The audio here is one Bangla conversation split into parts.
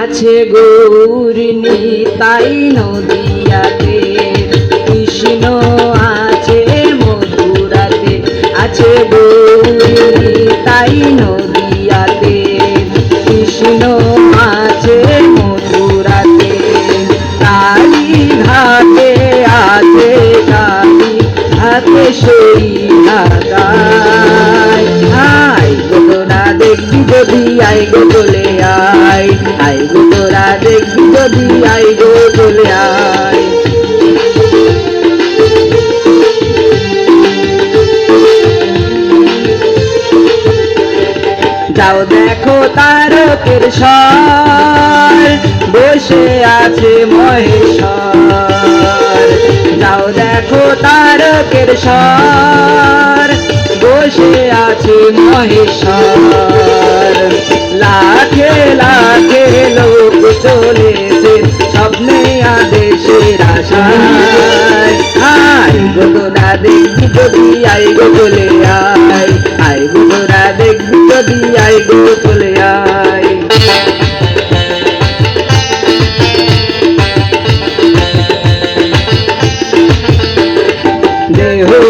আছে গৌরিনী তাই নদিয়াতে কৃষ্ণ আছে মধুরাতে আছে গৌরিনী তাই নদিয়াতে। সই দেখবি যদি গো চলে দেখবি যদি গো চলে যাও দেখো তারকের স্বর বসে আছে মহেশ্বর তারকের স্বর বসে আছে মহেশ্বর। লাখে লাখে লোক চলেছে স্বপ্নে আদেশের আশায়। আই গো তোরা দেখবি যদি আই গো চলে আয়। আই গো তোরা দেখবি যদি আই গো চলে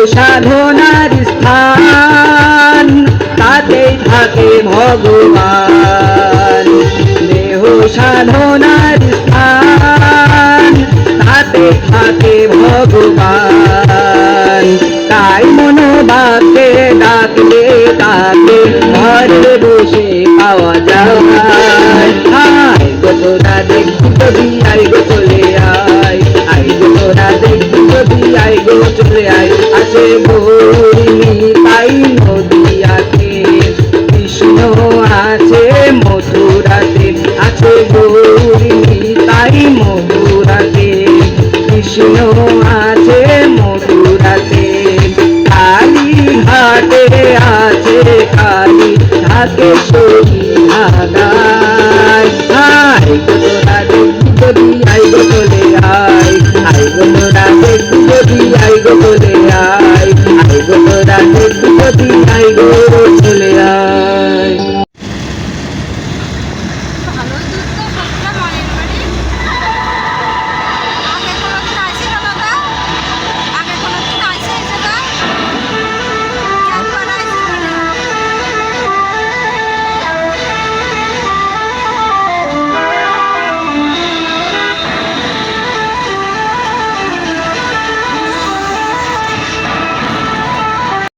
সাধনার স্থান, তাতেই থাকে ভগবান। দেহ সাধনার স্থান তাতে থাকে ভগবান। তাই মনোবাকে ডাকলে তাকে আই গো চলে আয় আছে গৌরিনী তাই নদিয়াতে কৃষ্ণ আছে, মথুরাতে আছে গৌরিনী তাই মথুরাতে কৃষ্ণ আছে, মথুরাতে কালী ঘাটে আছে কালী থাকে সই ঢাকায় গো তোরে আই আই গো তোরা বিপদি গো